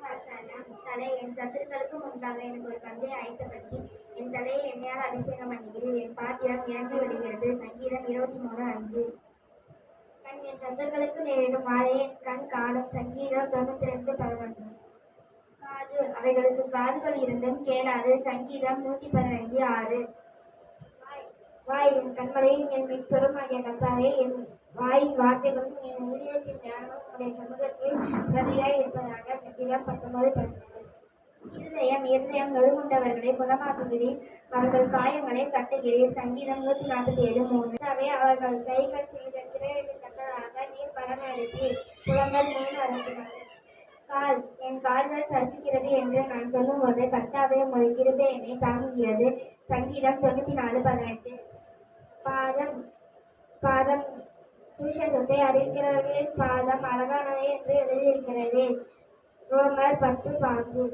தலை என் சத்துருக்களுக்கு முன்பாக எனக்கு ஒரு பந்தை அழைத்தபடி என் தலையை எண்ணெயால் அபிஷேகம் பண்ணுகிறேன். என் பாத்திரம் இறங்கி வருகிறது. சங்கீதம் இருபத்தி மூணு அஞ்சு. கண் என் சத்துருக்களுக்கு நேரிடும் வாழை என் கண் காணும் சங்கீதம் தொண்ணூத்தி ரெண்டு பதினொன்று. காது அவைகளுக்கு காதுகள் இருந்தும் கேளாது. சங்கீதம் நூத்தி பதினைஞ்சு ஆறு. வாய் வாய் என் கண்மலையும் என் மீட்பெருமாகிய கத்தாவே என் வாயின் வார்த்தைகளும் என் உயிரியத்தின் ஞானமும் உடைய சமூகத்தில் பிரதியாய் இருப்பதாக சங்கீதம் பத்தொன்பது இருதயம் இருதயம் நொறுங்குண்டவர்களை குணமாக்குகிறேன் அவர்கள் காயங்களை கட்டுகிறேன் சங்கீதம் நூத்தி நாற்பத்தி ஏழு மூணு அவர்கள் கைகள் செய்த திரையிட்டு கட்டதாக நீர் பரமளித்து குளங்கள் மூணு அரசினார் கால் என் கால்கள் சறுக்குகிறது என்று நான் சொல்லும்போது கர்த்தாவே உங்கள் கிருபை என்னை தாங்குகிறது சங்கீதம் தொண்ணூத்தி நாலு பதினெட்டு பாதம் பாதம் சுவிசேஷத்தை அறிவிக்கிறவர்களின் பாதம் அழகானவை என்று எழுதியிருக்கிறது. ரோமர் பத்து பாஞ்சு